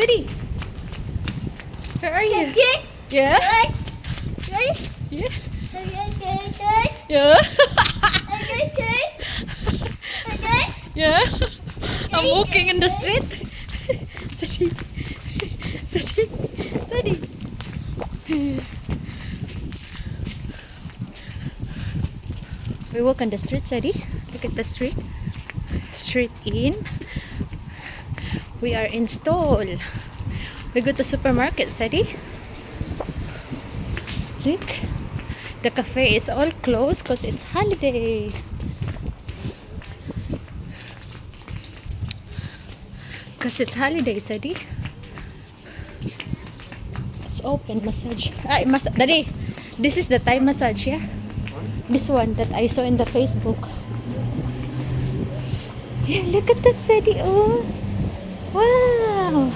City. Where are you? Yeah. Yeah. Yeah. yeah. I'm walking in the street. Sadi, Sadi, Sadi. We walk on the street, Sadi. Look at the street. Street in. We are in stall. We go to supermarket, Sadi. Look. The cafe is all closed because it's holiday. Because it's holiday, Sadi. It's open, massage. Ay, mas Dari, this is the Thai massage, yeah? This one that I saw in the Facebook. Yeah, look at that, Sadi. Oh. Wow!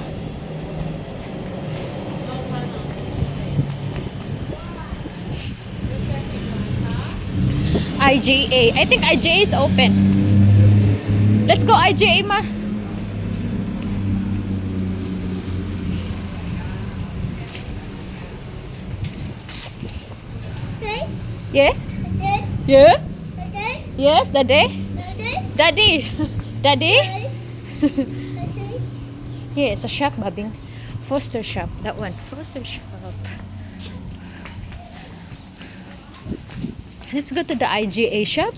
IGA. I think IJA is open. Let's go IJA ma. Okay. Yeah? Okay. Yeah? Okay. Yes, daddy. Daddy? Daddy. Daddy? daddy? Yeah, it's a shop, Babing. Foster shop. That one. Foster shop. Let's go to the IGA shop.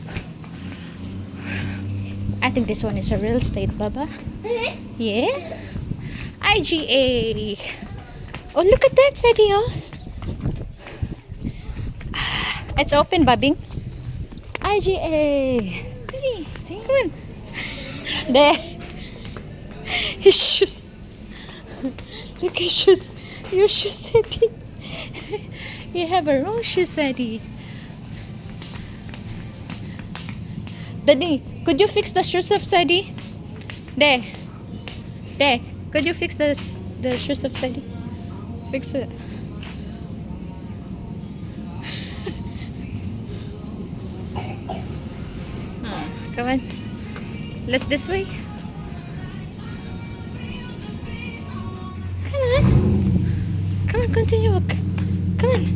I think this one is a real estate, Baba. Yeah. IGA. Oh, look at that, Sadio. Ah, it's open, Babing. IGA. See, see. Come on. there. His Look at shoes. Your shoes, Eddie. you have a wrong shoes, Eddie. Daddy, could you fix the shoes of Sadie? There. There. Could you fix the, the shoes of Sadie? Fix it. come on. Let's this way. continue walk. Come on.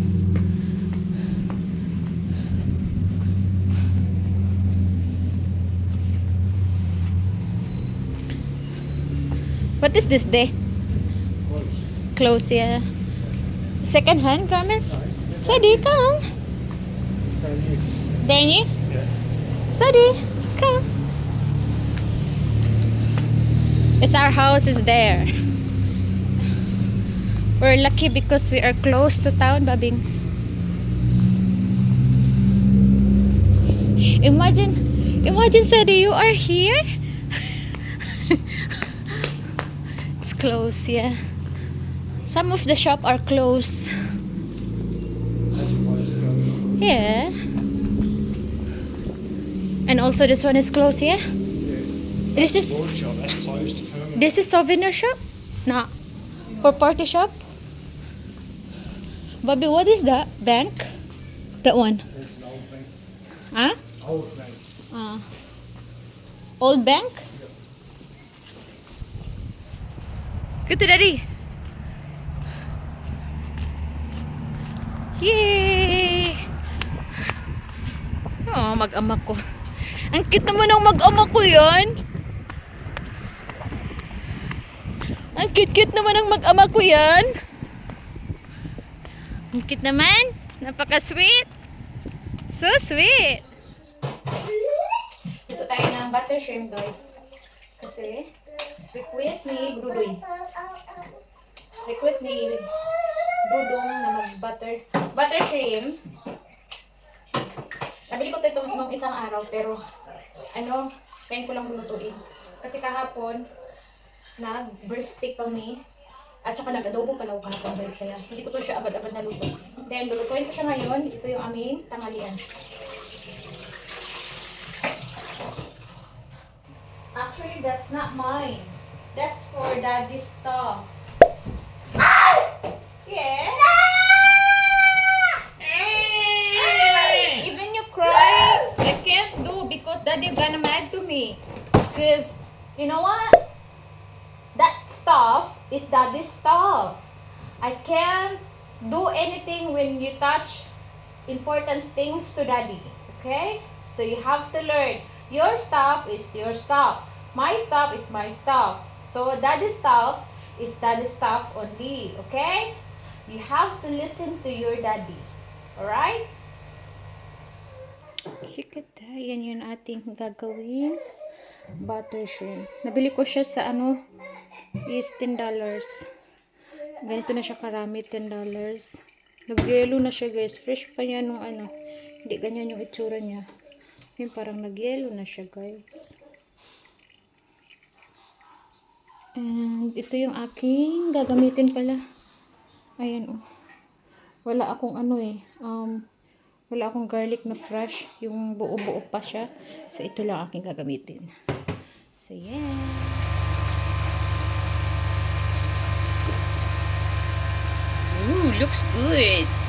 What is this day? Close. Close, yeah. Second hand garments? Sadi, come. Bernie? Yeah. Sadi, come. It's our house is there. We're lucky because we are close to town, Babing. Imagine, imagine, Sadie, you are here. it's close, yeah. Some of the shop are close, Yeah. And also this one is close, yeah? This is This is souvenir shop? No. For party shop? Bobby, what is that? Bank? That one? Huh? Old bank. Uh, old bank? Good to daddy. Yay! Oh, mag-ama ko. Ang cute naman ng mag-ama ko yan. Ang cute-cute naman ng mag-ama ko yan. Ang cute naman. Napaka-sweet. So sweet. Ito tayo ng butter shrimp, guys. Kasi, request ni Dudoy. Request ni Dudong na mag-butter. Butter shrimp. Nabili ko ito nung isang araw, pero ano, kaya ko lang lulutuin. Kasi kahapon, nag-burst kami at saka nag-adobo pala ako kahapon guys. Kaya hindi ko to siya agad-agad naluto. Then, lulutuin ko siya ngayon. Ito yung aming tanghalian. Actually, that's not mine. That's for daddy's stuff. Ah! Yeah. daddy's stuff. I can't do anything when you touch important things to daddy. Okay? So you have to learn. Your stuff is your stuff. My stuff is my stuff. So daddy's stuff is daddy's stuff only. Okay? You have to listen to your daddy. Alright? Shikata, yan yung ating gagawin. Butter shrimp. Nabili ko siya sa ano, is dollars. Ganito na siya karami, $10. Nagyelo na siya guys. Fresh pa niya nung ano. Hindi ganyan yung itsura niya. Yung parang nagyelo na siya guys. And ito yung aking gagamitin pala. Ayan oh. Wala akong ano eh. Um, wala akong garlic na fresh. Yung buo-buo pa siya. So ito lang aking gagamitin. So yeah. looks good